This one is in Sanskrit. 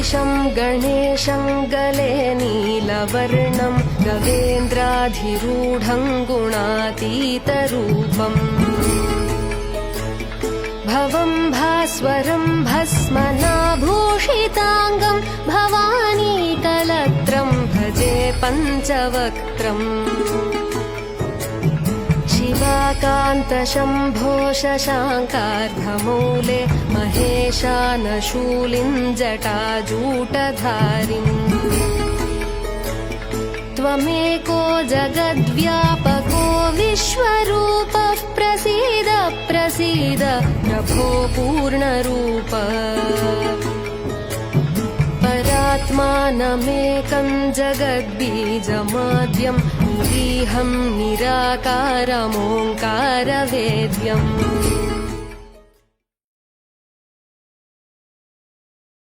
गौरीशं गणेशं गले नीलवर्णं गवेन्द्राधिरूढं गुणातीतरूपम्। भवं भास्वरं भस्मनाभूषिताङ्गं भवानी कलत्रं भजे पञ्चवक्त्रम् शिवाकान्तशम्भो शशाङ्कार्धमूले महेशानशूलिञ्जटाजूटधारिम् त्वमेको जगद्व्यापको विश्वरूपः प्रसीद प्रसीद प्रभो पूर्णरूप परात्मानमेकं जगद्बीजमाद्यं निरीहं निराकारमोङ्कारवेद्यम्